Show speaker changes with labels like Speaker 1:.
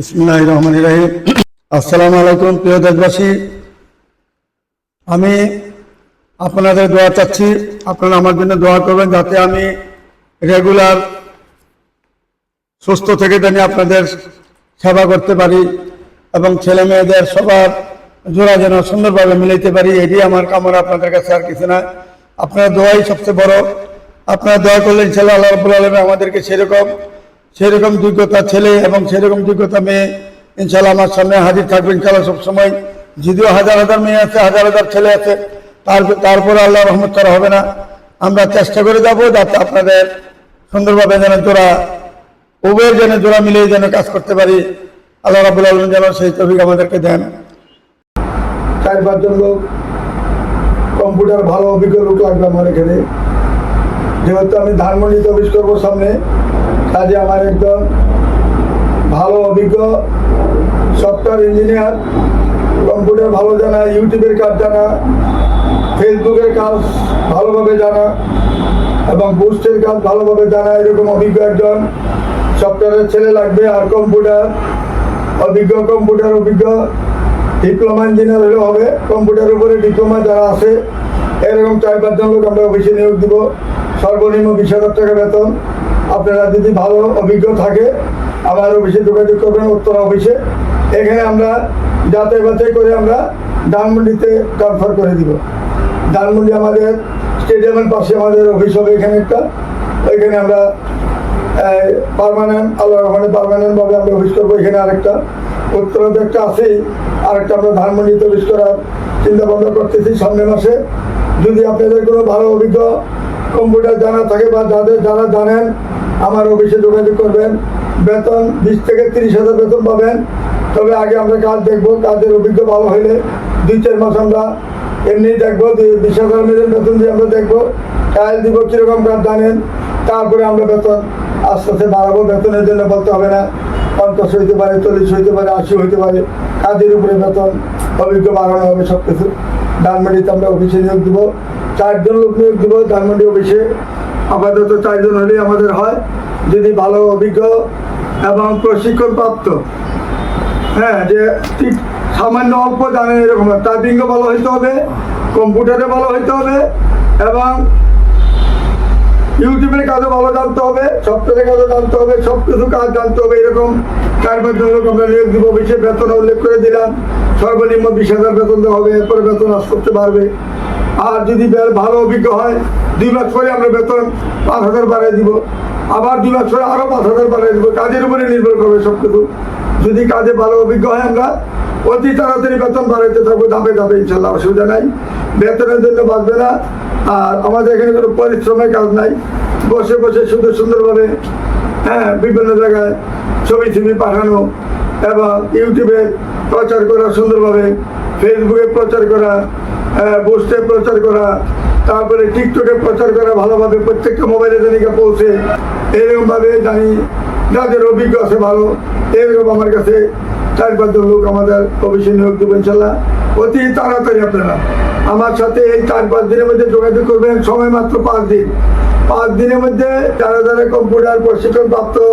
Speaker 1: ইসমিল্লাহ রহমান রাহিম। আসসালামু আলাইকুম প্রিয় দেশবাসী। আমি আপনাদের দোয়া চাচ্ছি, আপনারা আমার জন্য দোয়া করবেন যাতে আমি রেগুলার সুস্থ থেকে জানি আপনাদের সেবা করতে পারি এবং ছেলে মেয়েদের সবার জোড়া যেন সুন্দরভাবে মিলাইতে পারি, এটি আমার কামনা, আপনাদের কাছে আর কিছু না। আপনার দোয়াই সবচেয়ে বড়। আপনারা দোয়া করলে ইনশাল্লাহ আল্লাহ আমাদেরকে সেরকম সেরকম যোগ্যতা ছেলে এবং সেরকম যোগ্যতা মেয়ে ইনশাল্লাহ আমার সামনে হাজির থাকবে ইনশাল্লাহ সবসময়। যদিও হাজার হাজার মেয়ে আছে, হাজার হাজার ছেলে আছে, তার তারপরে আল্লাহ রহমত করা হবে না। আমরা চেষ্টা করে যাব যাতে আপনাদের সুন্দরভাবে যেন জোড়া, উভয়ের যেন জোড়া মিলিয়ে যেন কাজ করতে পারি। আল্লাহ রাবুল আলম যেন সেই তফিক আমাদেরকে দেন। চার পাঁচজন লোক, কম্পিউটার ভালো অভিজ্ঞ লোক লাগবে আমার এখানে। যেহেতু আমি ধানমন্ডিতে অফিস করব সামনে, কাজে আমার একজন ভালো অভিজ্ঞ সফটওয়্যার ইঞ্জিনিয়ার কম্পিউটার ভালো জানা, ইউটিউবের কাজ জানা, ফেসবুকের কাজ ভালোভাবে জানা এবং বুস্টের কাজ ভালোভাবে জানা, এরকম অভিজ্ঞ একজন সফটওয়্যারের ছেলে লাগবে, আর কম্পিউটার অভিজ্ঞ কম্পিউটার অভিজ্ঞ ডিপ্লোমা ইঞ্জিনিয়ার হলে হবে। কম্পিউটারের উপরে ডিপ্লোমা যারা আছে এরকম চার পাঁচজন লোক আমরা অফিসে নিয়োগ দিব। সর্বনিম্ন বিশ হাজার টাকা বেতন। আপনারা যদি ভালো অভিজ্ঞ থাকে, আমার অফিসে যোগাযোগ করবেন, উত্তরা অফিসে। এখানে আমরা যাচাই বাছাই করে আমরা ধানমন্ডিতে ট্রান্সফার করে দিব। ধানমন্ডি আমাদের স্টেডিয়ামের পাশে আমাদের অফিস হবে এখানে একটা। ওইখানে আমরা পারমানেন্ট আল্লাহ রহমানে পারমানেন্ট ভাবে আমরা অফিস করব, এখানে আরেকটা। উত্তরাতে একটা আছেই, আরেকটা আমরা ধানমন্ডিতে অফিস করার চিন্তা ভাবনা করতেছি সামনের মাসে। যদি আপনাদের কোনো ভালো অভিজ্ঞ কম্পিউটার জানা থাকে বা যাদের যারা জানেন, আমার অফিসে যোগাযোগ করবেন। বেতন বিশ থেকে তিরিশ হাজার বেতন পাবেন। তবে আগে আমরা কাজ দেখব, কাজের অভিজ্ঞ ভালো হলে দুই, চার মাস আমরা এমনি দেখব বিশ হাজার মিলের বেতন দিয়ে আমরা দেখব ট্রায়াল দিব, কীরকম কাজ জানেন। তারপরে আমরা বেতন আস্তে আস্তে বাড়াবো। বেতনের জন্য বলতে হবে না। পঞ্চাশ হইতে পারে, চল্লিশ হইতে পারে, আশি হইতে পারে, কাজের উপরে বেতন অভিজ্ঞ বাড়ানো হবে সব কিছু ডানমাটিতে আমরা অফিসে নিয়োগ দিব। চারজন লোক নিয়োগ দিব ডানমাটি অফিসে। আপাতত চারজন হলেই আমাদের হয়। যদি ভালো, অভিজ্ঞ এবং প্রশিক্ষণ প্রাপ্ত হ্যাঁ যে ঠিক সামান্য অল্প জানেন এরকম। টাইপিংও ভালো হইতে হবে, কম্পিউটারে ভালো হইতে হবে এবং ইউটিউবের কাজও ভালো জানতে হবে সফটওয়্যারের কাজও জানতে হবে সব কিছু কাজ জানতে হবে, এরকম চার পাঁচজন লোক আমরা নিয়োগ দিব বেশি বেতন উল্লেখ করে দিলাম, সর্বনিম্ন বিশ হাজার বেতন দেওয়া হবে, এরপরে বেতন আস্তে আস্তে বাড়বে আর যদি ভালো অভিজ্ঞ হয়, দুই মাস পরে আমরা বেতন পাঁচ হাজার বাড়িয়ে দিব, আবার দুই মাস পরে আরও পাঁচ হাজার বাড়িয়ে দিব, কাজের উপরে নির্ভর করবে সব কিছু যদি কাজে ভালো অভিজ্ঞ হয় আমরা অতি তাড়াতাড়ি বেতন বাড়াইতে থাকব, ধাপে ধাপে ইনশাল্লাহ, অসুবিধা নাই। বেতনের জন্য বাঁচবে না। আর আমাদের এখানে কোনো পরিশ্রমের কাজ নাই। বসে বসে সুন্দর সুন্দরভাবে হ্যাঁ বিভিন্ন জায়গায় ছবি ছবি পাঠানো এবং ইউটিউবে প্রচার করা, সুন্দরভাবে ফেসবুকে প্রচার করা পোস্টে প্রচার করা, তারপরে টিকটকে প্রচার করা, ভালোভাবে প্রত্যেকটা মোবাইলে জানিকা পৌঁছে। এরকমভাবে জানি যাদের অভিজ্ঞ আছে ভালো। এরকম আমার কাছে চার পাঁচজন লোক আমাদের অফিসে নিয়োগ দেবো ইনশাল্লাহ। অতি তাড়াতাড়ি আপনারা আমার সাথে এই চার পাঁচ দিনের মধ্যে যোগাযোগ করবেন। সময় মাত্র পাঁচ দিন। পাঁচ দিনের মধ্যে যারা যারা কম্পিউটার প্রশিক্ষণ প্রাপ্ত